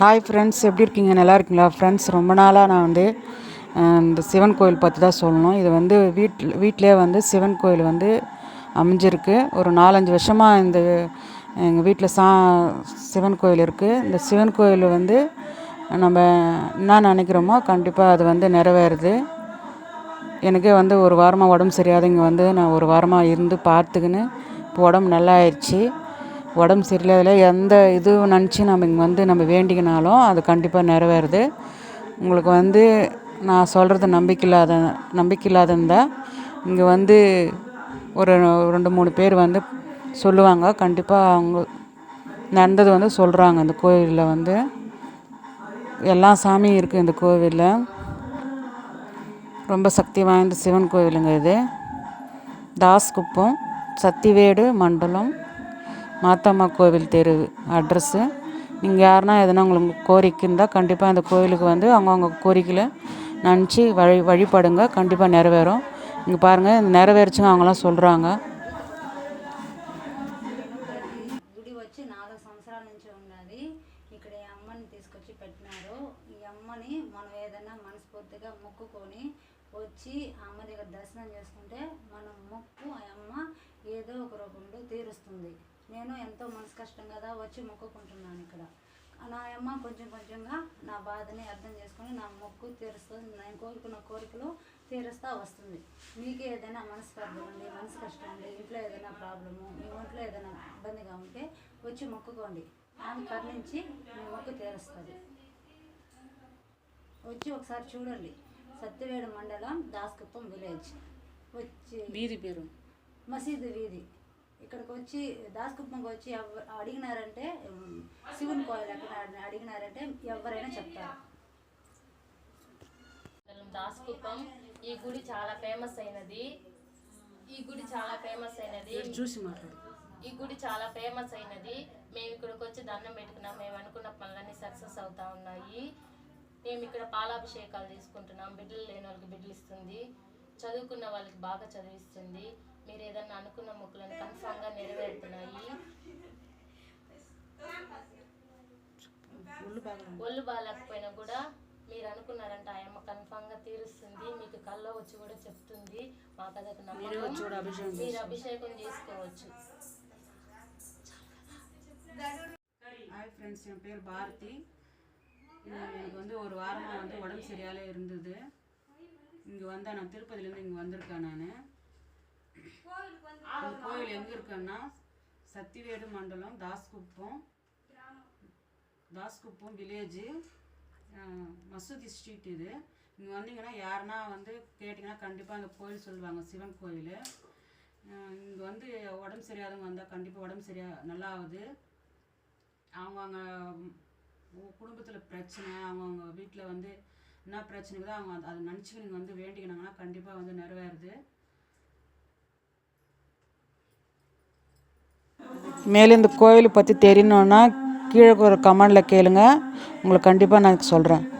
Hi friends எப்படி இருக்கீங்க? நல்லா இருக்கீங்களா? ஃப்ரெண்ட்ஸ் ரொம்ப நாளாக நான் வந்து இந்த சிவன் கோயில் பற்றி தான் சொல்லணும். இது வந்து வீட்டில் வீட்டிலே வந்து சிவன் கோயில் வந்து அமைஞ்சிருக்கு. ஒரு நாலஞ்சு வருஷமாக இந்த எங்கள் வீட்டில் சா சிவன் கோயில் இருக்குது இந்த சிவன் கோயில் வந்து நம்ம என்ன நினைக்கிறோமோ கண்டிப்பாக அது வந்து நிறைவேறுது. எனக்கே வந்து ஒரு வாரமாக உடம்பு சரியாத இங்கே வந்து நான் ஒரு வாரமாக இருந்து பார்த்துக்கின்னு இப்போ உடம்பு நல்லா ஆயிடுச்சு உடம்பு சரியில்லாத எந்த இது நினச்சி நம்ம இங்கே வந்து நம்ம வேண்டிக்கினாலும் அது கண்டிப்பாக நிறைவேறுது. உங்களுக்கு வந்து நான் சொல்கிறது நம்பிக்கை இல்லாத நம்பிக்கை இல்லாத இருந்தால் இங்கே வந்து ஒரு ரெண்டு மூணு பேர் வந்து சொல்லுவாங்க. கண்டிப்பாக அவங்க நடந்தது வந்து சொல்கிறாங்க இந்த கோவிலில் வந்து. எல்லா சாமியும் இருக்குது இந்த கோவிலில். ரொம்ப சக்தி வாய்ந்த சிவன் கோவிலுங்க இது. தாஸ்குப்பம் சத்திவேடு மண்டலம் மாத்தம்மா கோவில் தெரு அட்ரஸ்ஸு நீங்கள் யாருன்னா எதனா உங்களுக்கு கோரிக்கை இருந்தால் கண்டிப்பாக அந்த கோவிலுக்கு வந்து அவங்கவுங்க கோரிக்கையில் நினச்சி வழி வழிபடுங்க கண்டிப்பாக நிறைவேறும் இங்கே பாருங்கள் இந்த நிறைவேறுச்சுங்க அவங்களாம் சொல்கிறாங்க గుడి వచ్చి నాలుగు సంవత్సరాల నుంచి ఉన్నది ఇక్కడ ఈ అమ్మని తీసుకొచ్చి పెట్టినారు ఈ అమ్మని మనం ఏదైనా మనస్ఫూర్తిగా మొక్కుకొని వచ్చి ఆ అమ్మ దగ్గర దర్శనం చేసుకుంటే మనం మొక్కు ఆ అమ్మ ఏదో ఒక రూపంలో తీరుస్తుంది. నేను ఎంతో మనసు కష్టం కదా వచ్చి మొక్కుకుంటున్నాను ఇక్కడ. నా అమ్మ కొంచెం కొంచెంగా నా బాధని అర్థం చేసుకొని నా మొక్కు తీరుస్తుంది. నేను కోరుకున్న కోరికలు తీరుస్తూ వస్తుంది. మీకు ఏదైనా మనస్పర్ధ ఉండి మనసు కష్టం ఉండి ఇంట్లో ఏదైనా ప్రాబ్లము మీ ఒంట్లో ఏదైనా ఇబ్బందిగా ఉంటే వచ్చి మొక్కుకోండి. ఆమె కర్ణించి మీ మొక్కు తీరుస్తుంది. వచ్చి ఒకసారి చూడండి. సత్యవేడు మండలం దాస్కుప్పం విలేజ్. వచ్చి వీధి పేరు. మసీదు వీధి. ఇక్కడికి వచ్చి దాస్కుప్పంకి వచ్చి ఎవ- అడిగినారంటే శివుని కోయిల్ ఎక్కడ అడి- అడిగినారంటే ఎవరైనా చెప్తారు. మండలం దాస్కుప్పం ఈ గుడి చాలా ఫేమస్ అయినది. ఈ గుడి చాలా ఫేమస్ అయినది. చూసి మాట్లాడు. ఈ గుడి చాలా ఫేమస్ అయినది. మేము ఇక్కడికి వచ్చి దండం పెట్టుకున్నాం. మేము అనుకున్న పనులన్నీ సక్సెస్ అవుతా ఉన్నాయి. మేము ఇక్కడ పాలాభిషేకాలు తీసుకుంటున్నాం బిడ్డలు లేని వాళ్ళకి బిడ్డలు ఇస్తుంది. చదువుకున్న వాళ్ళకి బాగా చదివిస్తుంది. మీరు ఏదన్నా అనుకున్న మొక్కులను కన్ఫామ్గా నెరవేరుతున్నాయి. ఒళ్ళు బాగాలేకపోయినా కూడా మీరు అనుకున్నారంట ఆయమ్మ కన్ఫామ్గా తీరుస్తుంది. మీకు కళ్ళ వచ్చి కూడా చెప్తుంది. మా కథకు మీరు అభిషేకం చేసుకోవచ్చు. హాయ్ ఫ్రెండ్స్ పేరు భారతి. ஒரு வாரமாக வந்து உடம்பு சரியாலே இருந்தது. இங்கே வந்தால் நான் திருப்பதிலேருந்து இங்கே வந்திருக்கேன் நான். அந்த கோயில் எங்கே இருக்கேன்னா சத்திவேடு மண்டலம் தாஸ்குப்பம். தாஸ்குப்பம் வில்லேஜு மசூதி ஸ்ட்ரீட் இது. இங்கே வந்தீங்கன்னா யாருன்னா வந்து கேட்டிங்கன்னா கண்டிப்பாக அந்த கோயில் சொல்லுவாங்க சிவன் கோயில். இங்கே வந்து உடம்பு சரியாதவங்க வந்தால் கண்டிப்பாக உடம்பு சரியா நல்லா ஆகுது அவங்க அவங்க குடும்பத்தில் பிரச்சனை அவங்கவுங்க வீட்டில் வந்து என்ன பிரச்சனை அவங்க அதை- அதை நினச்சி நீங்கள் வந்து வேண்டிக்கினாங்கன்னா கண்டிப்பாக வந்து நிறைவேறுது. மேலே இந்த கோயிலை பற்றி தெரியணுன்னா கீழே ஒரு கமெண்டில் கேளுங்க. உங்களுக்கு கண்டிப்பாக நான் சொல்கிறேன்